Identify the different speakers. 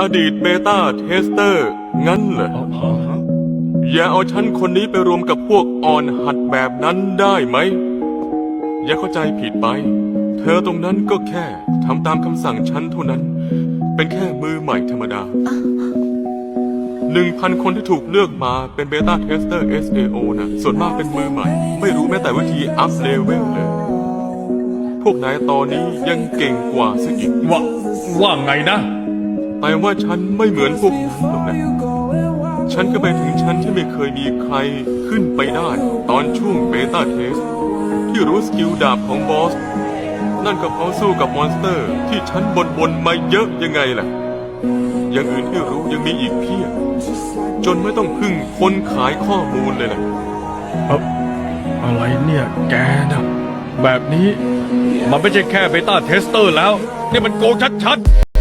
Speaker 1: อดีตเบต้าเทสเตอร์ งั้นเหรออย่าเอาฉันคนนี้ไปรวมกับพวกอ่อนหัดแบบนั้นได้ไหม อย่าเข้าใจผิดไป เธอตรงนั้นก็แค่ทำตามคำสั่งฉันเท่านั้น เป็นแค่มือใหม่ธรรมดาหนึ่งพันคนที่ถูกเลือกมาเป็นเบต้าเทสเตอร์ SAO นะส่วนมากเป็นมือใหม่ ไม่รู้แม้แต่วิธีอัพเลเวลเลย พวกนายตอนนี้ยังเก่งกว่าซะอีก
Speaker 2: ว่าว่าไงนะ
Speaker 1: แต่ว่าฉันไม่เหมือนพวกนั้นหรอกนะฉันก็ไปถึงชั้นที่ไม่เคยมีใครขึ้นไปได้ ตอนช่วงเบต้าเทส ที่รู้สกิลดาบของบอส นั่นก็เพราะสู้กับมอนสเตอร์ที่ฉันบนบนๆมาเยอะยังไงล่ะอย่างอื่นที่รู้ยังมีอีกเพียบจนไม่ต้องพึ่งคนขายข้อมูลเลยล่ะ
Speaker 2: เอ้าอะไรเนี่ยแกนะ แบบนี้ มันไม่ใช่แค่เบต้าเทสเตอร์แล้ว นี่มันโกงชัดๆ